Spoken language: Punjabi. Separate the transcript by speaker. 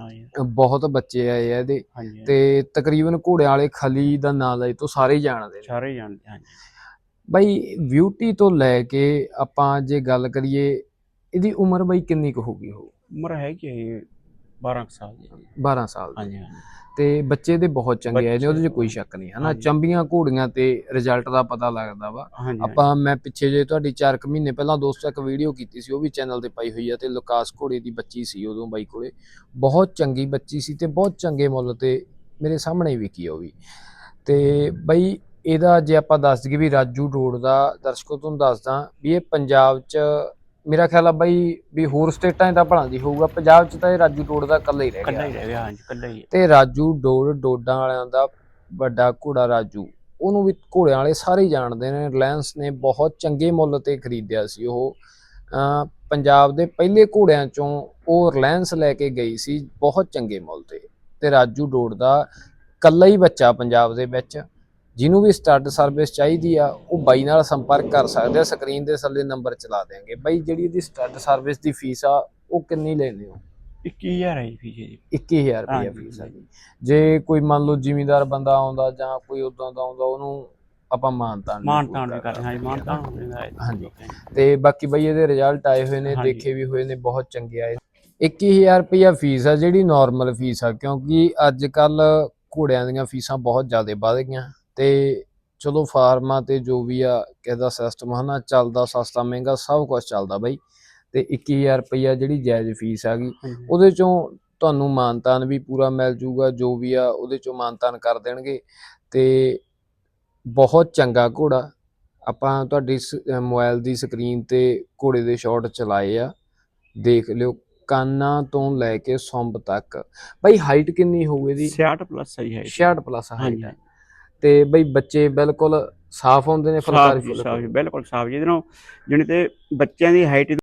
Speaker 1: ਨਾਲ ਜੀ।
Speaker 2: ਬਹੁਤ ਬੱਚੇ ਆਏ ਆ ਇਹਦੇ।
Speaker 1: ਹਾਂਜੀ
Speaker 2: ਤੇ ਤਕਰੀਬਨ ਘੋੜਿਆਂ ਵਾਲੇ ਖਲੀ ਦਾ ਨਾਂ ਲਈ ਤੋਂ ਸਾਰੇ ਹੀ ਜਾਣਦੇ ਨੇ।
Speaker 1: ਸਾਰੇ ਜਾਣਦੇ ਹਾਂਜੀ।
Speaker 2: ਬਾਈ ਬਿਊਟੀ ਤੋਂ ਲੈ ਕੇ ਆਪਾਂ ਜੇ ਗੱਲ ਕਰੀਏ ਇਹਦੀ ਉਮਰ ਬਾਈ ਕਿੰਨੀ ਕੁ ਹੋਗੀ ਹੋ
Speaker 1: ਉਮਰ ਹੈਗੀ ਹੈ ਜੀ 12 ਕੁ ਸਾਲ ਦੀ
Speaker 2: 12 ਸਾਲ ਦੀ।
Speaker 1: ਹਾਂਜੀ ਹਾਂਜੀ।
Speaker 2: ਤੇ ਬੱਚੇ ਦੇ ਬਹੁਤ ਚੰਗੇ ਆਏ ਨੇ ਉਹਦੇ 'ਚ ਕੋਈ ਸ਼ੱਕ ਨਹੀਂ। ਹਨਾ। ਚੰਬੀਆਂ ਘੋੜੀਆਂ ਤੇ ਰਿਜ਼ਲਟ ਦਾ ਪਤਾ ਲੱਗਦਾ ਵਾ। ਆਪਾਂ ਮੈਂ ਪਿੱਛੇ ਜੇ ਤੁਹਾਡੀ 4 ਕੁ ਮਹੀਨੇ ਪਹਿਲਾਂ ਦੋਸਤੋ ਇੱਕ ਵੀਡੀਓ ਕੀਤੀ ਸੀ ਉਹ ਵੀ ਚੈਨਲ ਤੇ ਪਾਈ ਹੋਈ ਆ ਤੇ ਲੁਕਾਸ ਘੋੜੇ ਦੀ ਬੱਚੀ ਸੀ ਉਦੋਂ ਬਾਈ ਕੋਲੇ। ਬਹੁਤ ਚੰਗੀ ਬੱਚੀ ਸੀ ਤੇ ਬਹੁਤ ਚੰਗੇ ਮੁੱਲ ਤੇ ਮੇਰੇ ਸਾਹਮਣੇ ਵਿਕੀ ਉਹ ਵੀ। ਤੇ ਬਾਈ ਇਹਦਾ ਜੇ ਆਪਾਂ ਦੱਸ ਦਈਏ ਵੀ ਰਾਜੂ ਰੋਡ ਦਾ ਦਰਸ਼ਕੋ ਤੁਹਾਨੂੰ ਦੱਸਦਾ ਵੀ ਇਹ ਪੰਜਾਬ 'ਚ ਮੇਰਾ ਖਿਆਲ ਆ ਬਾਈ ਵੀ ਹੋਰ ਸਟੇਟਾਂ 'ਚ ਤਾਂ ਭਲਾਂ ਦੀ ਹੋਊਗਾ ਪੰਜਾਬ 'ਚ ਤਾਂ ਇਹ ਰਾਜੂ ਰੋਡ ਦਾ ਇਕੱਲਾ ਹੀ ਰਹਿ
Speaker 1: ਕੱਲਾ
Speaker 2: ਗਿਆ।
Speaker 1: ਹੀ ਰਹਿ ਗਿਆ ਹਾਂਜੀ ਕੱਲਾ ਹੀ।
Speaker 2: ਤੇ ਰਾਜੂ ਡੋੜ ਡੋਡਾਂ ਵਾਲਿਆਂ ਦਾ ਵੱਡਾ ਘੋੜਾ ਰਾਜੂ ਉਹਨੂੰ ਵੀ ਘੋੜਿਆਂ ਵਾਲੇ ਸਾਰੇ ਹੀ ਜਾਣਦੇ ਨੇ ਰਿਲਾਇੰਸ ਨੇ ਬਹੁਤ ਚੰਗੇ ਮੁੱਲ ਤੇ ਖਰੀਦਿਆ ਸੀ ਉਹ। ਪੰਜਾਬ ਦੇ ਪਹਿਲੇ ਘੋੜਿਆਂ ਚੋਂ ਉਹ ਰਿਲਾਇੰਸ ਲੈ ਕੇ ਗਈ ਸੀ ਬਹੁਤ ਚੰਗੇ ਮੁੱਲ ਤੇ। ਤੇ ਰਾਜੂ ਡੋੜ ਦਾ ਕੱਲਾ ਹੀ ਬੱਚਾ ਪੰਜਾਬ ਦੇ ਵਿੱਚ। ਜਿਹਨੂੰ ਵੀ ਸਟੱਡ ਸਰਵਿਸ ਚਾਹੀਦੀ ਆ ਉਹ ਬਾਈ ਨਾਲ ਸੰਪਰਕ ਕਰ ਸਕਦੇ ਆ ਸਕਰੀਨ ਦੇ ਥੱਲੇ ਨੰਬਰ ਚਲਾ ਦੇਾਂਗੇ ਬਾਈ ਜਿਹੜੀ ਇਹਦੀ ਸਟੱਡ ਸਰਵਿਸ ਦੀ ਫੀਸ ਆ ਉਹ ਕਿੰਨੀ ਲੈਂਦੇ ਹੋ?
Speaker 1: 21000 ਹੈ ਫੀਸ ਜੀ
Speaker 2: 21000 ਰੁਪਏ ਫੀਸ ਹੈ ਜੀ। ਜੇ ਕੋਈ ਮੰਨ ਲਓ ਜ਼ਿਮੀਂਦਾਰ ਬੰਦਾ ਆਉਂਦਾ ਜਾਂ ਕੋਈ ਉਦਾਂ ਦਾ ਆਉਂਦਾ ਉਹਨੂੰ ਆਪਾਂ ਮਾਨਤਾਨ
Speaker 1: ਮਾਨ ਤਾਨ ਵੀ ਕਰਦੇ ਹਾਂ ਜੀ ਮਾਨ ਤਾਨ ਹੋ ਜਾਂਦਾ ਹੈ
Speaker 2: ਹਾਂਜੀ। ਤੇ ਬਾਕੀ ਬਈ ਇਹਦੇ ਰਿਜ਼ਲਟ ਆਏ ਹੋਏ ਨੇ। ਦੇਖੇ ਵੀ ਹੋਏ ਨੇ ਬਹੁਤ ਚੰਗੇ ਆਏ 21000 ਰੁਪਇਆ ਫੀਸ ਆ ਜਿਹੜੀ ਨਾਰਮਲ ਫੀਸ ਆ ਕਿਉਂਕਿ ਅੱਜ ਕੱਲ ਘੋੜਿਆਂ ਦੀਆਂ ਫੀਸਾਂ ਬਹੁਤ ਜ਼ਿਆਦਾ ਵੱਧ ਗਈਆਂ। ਤੇ ਚਲੋ ਫਾਰਮਾਂ ਤੇ ਜੋ ਵੀ ਆ ਕਿਹਦਾ ਸਿਸਟਮ ਹਨਾ ਚੱਲਦਾ ਸਸਤਾ ਮਹਿੰਗਾ ਸਭ ਕੁਝ ਚੱਲਦਾ ਬਈ। ਤੇ 21000 ਰੁਪਇਆ ਜਿਹੜੀ ਜਾਇਜ਼ ਫੀਸ ਆ ਗਈ। ਉਹਦੇ ਚੋਂ ਤੁਹਾਨੂੰ ਮਾਨਤਾਨ ਵੀ ਪੂਰਾ ਮਿਲ ਜੂਗਾ ਜੋ ਵੀ ਆ ਉਹਦੇ ਚੋਂ ਮਾਨਤਾਨ ਕਰ ਦੇਣਗੇ। ਤੇ ਬਹੁਤ ਚੰਗਾ ਘੋੜਾ। ਆਪਾਂ ਤੁਹਾਡੀ ਮੋਬਾਈਲ ਦੀ ਸਕਰੀਨ ਤੇ ਘੋੜੇ ਦੇ ਸ਼ਾਟ ਚਲਾਏ ਆ। ਦੇਖ ਲਿਓ ਕਾਨਾਂ ਤੋਂ ਲੈ ਕੇ ਸੁੰਬ ਤੱਕ। ਬਈ ਹਾਈਟ ਕਿੰਨੀ ਹੋਊ ਇਹਦੀ?
Speaker 1: 66 ਪਲੱਸ ਹੈ ਜੀ ਹੈ
Speaker 2: 66 ਪਲੱਸ ਹਾਈਟ ਹੈ। ਤੇ ਬਈ ਬੱਚੇ ਬਿਲਕੁਲ ਸਾਫ਼ ਹੁੰਦੇ ਨੇ
Speaker 1: ਸਾਫ਼
Speaker 2: ਫੁਲਕਾਰੀ
Speaker 1: ਜੀ ਸਾਫ਼
Speaker 2: ਫੁਲਕਾਰੀ
Speaker 1: ਜੀ ਬਿਲਕੁਲ ਸਾਫ਼ ਜਿਹਦੇ ਨਾਲ ਜਾਣੀ ਤੇ ਬੱਚਿਆਂ ਦੀ ਹਾਈਟ